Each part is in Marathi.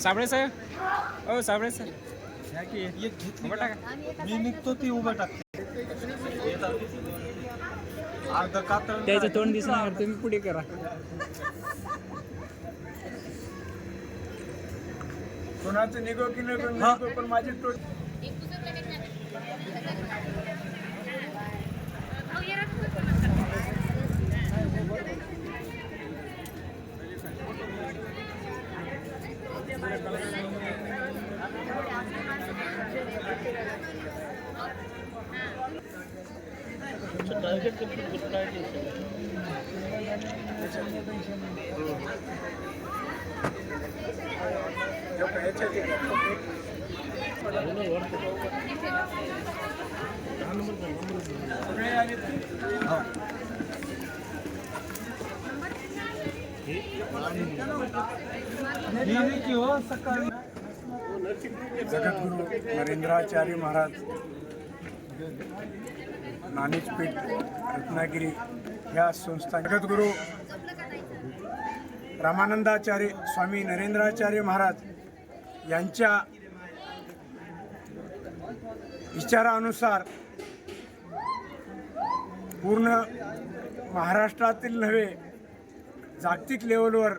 साबळे साहेब हो साबळे साहेब उभं टाका. मी निघतो ती उभं टाकते अर्ध कातळ त्याचं तोंड दिसणार तुम्ही पुढे करा. कोणाचं निघो की नको पण माझी टोट सगळे आले की हो सकाळी जगद्गुरु नरेंद्राचार्य महाराज नाणेजपीठ रत्नागिरी या संस्था जगद्गुरु रामानंदाचार्य स्वामी नरेंद्राचार्य महाराज यांच्या विचारानुसार पूर्ण महाराष्ट्रातील नव्हे जागतिक लेवलवर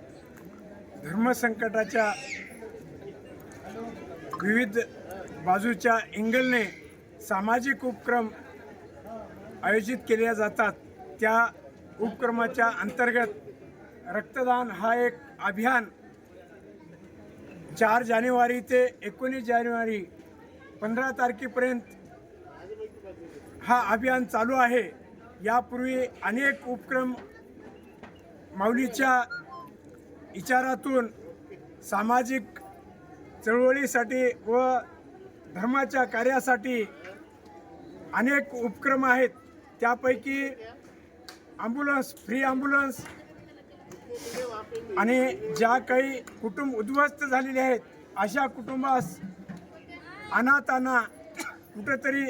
धर्मसंकटाच्या विविध बाजूच्या एंगलने सामाजिक उपक्रम आयोजित केले जातात. त्या उपक्रमाच्या अंतर्गत रक्तदान हा एक अभियान चार जानेवारी ते एकोणीस जानेवारी पंधरा तारखेपर्यंत हा अभियान चालू आहे. यापूर्वी अनेक उपक्रम माऊलीच्या विचारातून सामाजिक चळवळीसाठी व धर्माच्या कार्यासाठी अनेक उपक्रम आहेत. त्यापैकी ॲम्ब्युलन्स फ्री ॲम्ब्युलन्स आणि ज्या काही कुटुंब उद्ध्वस्त झालेले आहेत अशा कुटुंबास अनाथांना कुठंतरी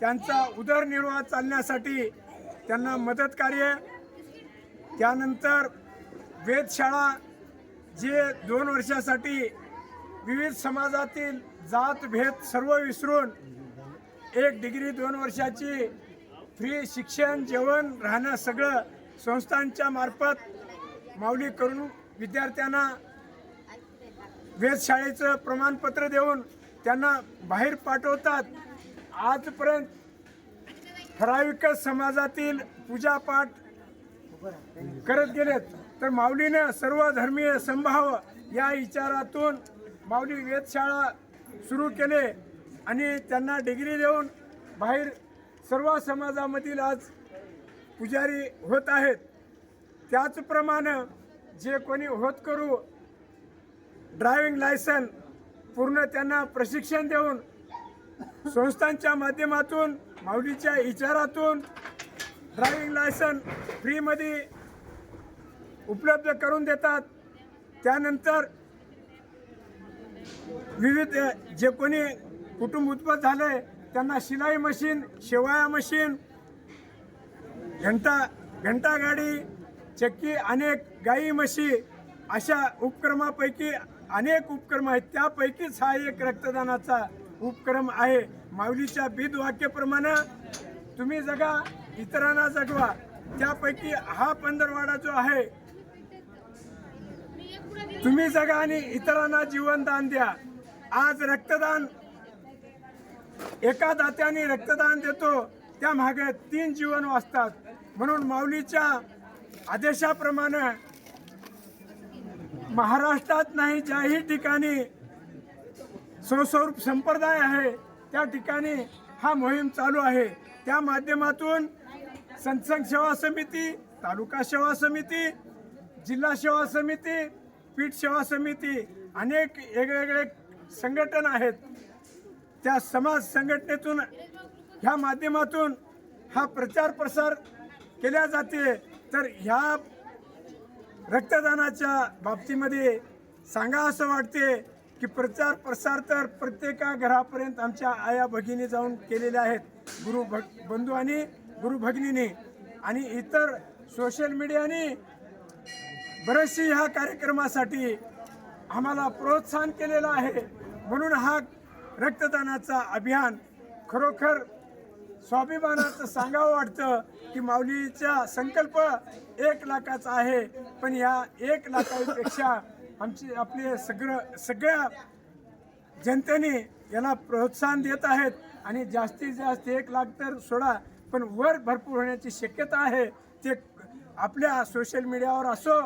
त्यांचा उदरनिर्वाह चालण्यासाठी त्यांना मदत कार्य. त्यानंतर वेधशाळा जे दोन वर्षासाठी विविध समाजातील जात भेद सर्व विसरून एक डिग्री दोन वर्षाची फ्री शिक्षण जेवण राहणं सगळं संस्थांच्या मार्फत माऊली करून विद्यार्थ्यांना वेधशाळेचं प्रमाणपत्र देऊन त्यांना बाहेर पाठवतात. आजपर्यंत ठराविक समाजातील पूजापाठ करत गेलेत. तर माऊलीनं सर्व धर्मीय संभाव या विचारातून माऊली वेधशाळा सुरू केले आणि त्यांना डिग्री देऊन बाहेर सर्व समाजामधील आज पुजारी होत आहेत. त्याचप्रमाणे जे कोणी होत करू ड्रायव्हिंग लायसन पूर्ण त्यांना प्रशिक्षण देऊन संस्थांच्या माध्यमातून माऊलीच्या विचारातून ड्रायव्हिंग लायसन फ्रीमध्ये उपलब्ध करून देतात. त्यानंतर विविध जे कोणी कुटुंब उत्पन्न झाले त्यांना शिलाई मशीन शेवाया मशीन घंटा घंटा गाडी चक्की अनेक गाई म्हशी अशा उपक्रमापैकी अनेक उपक्रम आहेत. त्यापैकीच हा एक रक्तदानाचा उपक्रम आहे. माऊलीच्या बीद वाक्याप्रमाणे तुम्ही जगा इतरांना जगवा. त्यापैकी हा पंधरवाडा जो आहे तुम्ही जगा आणि इतरांना जीवनदान द्या. आज रक्तदान एका दात्याने रक्तदान देतो. त्या मागे तीन जीवन वाचतात. म्हणून माऊलीच्या आदेशाप्रमाणे महाराष्ट्रात नाही ज्याही ठिकाणी स्वस्वरूप संप्रदाय आहे. त्या ठिकाणी हा मोहीम चालू आहे. त्या माध्यमातून संतसंग सेवा समिती तालुका सेवा समिती जिल्हा सेवा समिती पीठ सेवा समिती अनेक वेगवेगळे संघटन आहेत. त्या समाज संघटनेतून ह्या माध्यमातून हा प्रचार प्रसार केल्या जाते. तर ह्या रक्तदानाच्या बाबतीमध्ये सांगा असं वाटते. की प्रचार प्रसार तर प्रत्येका घरापर्यंत आमच्या आया भगिनी जाऊन केलेल्या आहेत. गुरु भग बंधू आणि गुरु भगिनीने. आणि इतर सोशल मीडियाने बरेचशी ह्या कार्यक्रमासाठी आम्हाला प्रोत्साहन केलेलं आहे. म्हणून हा रक्तदानाचा अभियान खरोखर स्वाभिमानाचं सांगावं वाटतं की माऊलीचा संकल्प एक लाखाचा आहे. पण या एक लाखापेक्षा आमची आपले सगळं सगळ्या जनतेने याला प्रोत्साहन देत आहेत. आणि जास्तीत जास्त एक लाख तर सोडा पण वर भरपूर होण्याची शक्यता आहे. ते आपल्या सोशल मीडियावर असो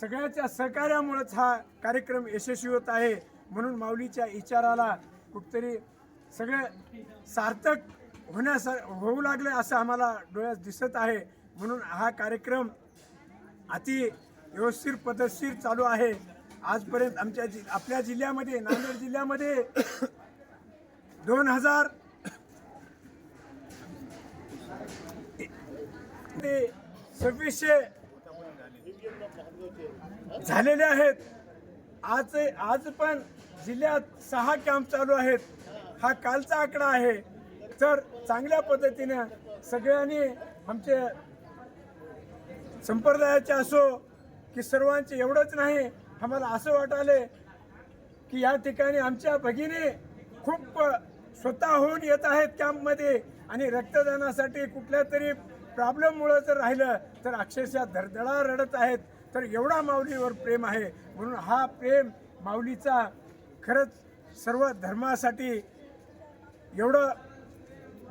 सगळ्याच्या सहकार्यामुळेच हा कार्यक्रम यशस्वी होत आहे. म्हणून माऊलीच्या विचाराला कुठतरी सगळे सार्थक होण्यास होऊ लागले असं आम्हाला डोळ्यात दिसत आहे. म्हणून हा कार्यक्रम अति व्यवस्थित पद्धतशीर चालू आहे. आजपर्यंत आमच्या जि आपल्या जिल्ह्यामध्ये नांदेड जिल्ह्यामध्ये दोन हजार ते सव्वीसशे झालेले आहेत. आज आज पण जिल्ह्यात सहा कॅम्प चालू आहेत. हा कालचा आकडा आहे. तर चांगल्या पद्धतीनं सगळ्यांनी आमचे संप्रदायाचे असो की सर्वांचे एवढंच नाही. आम्हाला असं वाटाले की या ठिकाणी आमच्या भगिनी खूप स्वतःहून येत आहेत कॅम्पमध्ये आणि रक्तदानासाठी कुठल्या तरी प्रॉब्लेममुळं जर राहिलं तर अक्षरशः धडधडा रडत आहेत. तर एवढा माऊलीवर प्रेम आहे. म्हणून हा प्रेम माऊलीचा खरंच सर्व धर्मासाठी एवढं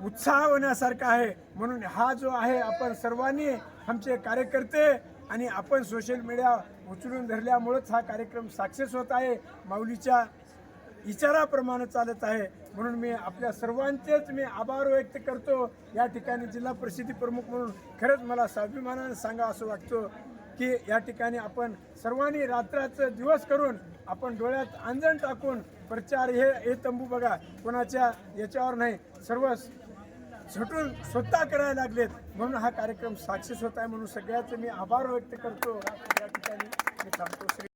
उत्साह होण्यासारखा आहे. म्हणून हा जो आहे आपण सर्वांनी आमचे कार्यकर्ते आणि आपण सोशल मीडिया उचलून धरल्यामुळंच हा कार्यक्रम सक्सेस होत आहे. माऊलीच्या विचाराप्रमाणे चालत आहे. म्हणून मी आपल्या सर्वांचेच मी आभार व्यक्त करतो. या ठिकाणी जिल्हा परिषदी प्रमुख म्हणून खरंच मला स्वाभिमानाने सांगा असं वाटतं की या ठिकाणी आपण सर्वांनी रात्राचं दिवस करून आपण डोळ्यात आंजण टाकून प्रचार हे हे तंबू बघा. कोणाच्या याच्यावर नाही. सर्व झटून स्वतः करायला लागलेत. म्हणून हा कार्यक्रम साक्षीस होत आहे म्हणून सगळ्याचे मी आभार व्यक्त करतो. या ठिकाणी मी थांबतो.